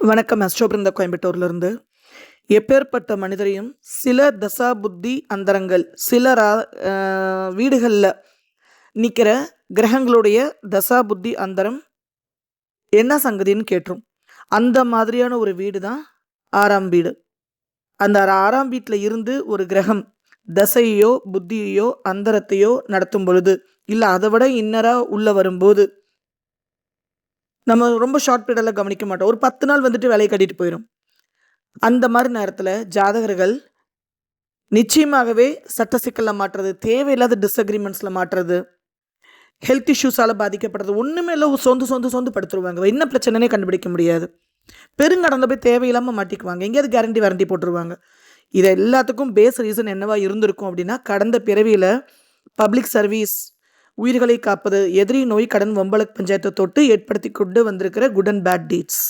வணக்கம் அஸ்டோபிருந்த கோயம்புத்தூர்லேருந்து. எப்பேற்பட்ட மனிதரையும் சில தசா புத்தி அந்தரங்கள் சில ரா வீடுகளில் நிற்கிற கிரகங்களுடைய தசா புத்தி அந்தரம் என்ன சங்கதின்னு கேட்டுரும் அந்த மாதிரியான ஒரு வீடு தான் ஆறாம் வீடு. அந்த ஆறாம் வீட்டில் இருந்து ஒரு கிரகம் தசையோ புத்தியையோ அந்தரத்தையோ நடத்தும் பொழுது இல்லை அதை விட இன்னராக உள்ளே வரும்போது நம்ம ரொம்ப ஷார்ட் பீரியடில் கவனிக்க மாட்டோம். ஒரு பத்து நாள் வந்துட்டு வேலையை கட்டிட்டு போயிடும் அந்த மாதிரி நேரத்தில் ஜாதகர்கள் நிச்சயமாகவே சட்ட சிக்கலில் மாட்டுறது தேவையில்லாத டிஸ்அக்ரிமெண்ட்ஸில் மாட்டுறது ஹெல்த் இஷ்யூஸால் பாதிக்கப்படுறது ஒன்றுமே இல்லை சொந்து சொந்து சொந்து படுத்துருவாங்க. என்ன பிரச்சனைனே கண்டுபிடிக்க முடியாது. பெருங்கடந்த போய் தேவையில்லாமல் மாட்டிக்குவாங்க. எங்கேயாவது கேரண்டி வாரண்டி போட்டுருவாங்க. இது எல்லாத்துக்கும் பேஸ் ரீசன் என்னவா இருந்திருக்கும் அப்படின்னா கடந்த பிறவியில் பப்ளிக் சர்வீஸ் உயிர்களை காப்பது எதிரி நோய் கடன் வம்பளக் பஞ்சாயத்தை தொட்டு ஏற்படுத்தி கொண்டு வந்திருக்கிற குட் அண்ட் பேட் டீட்ஸ்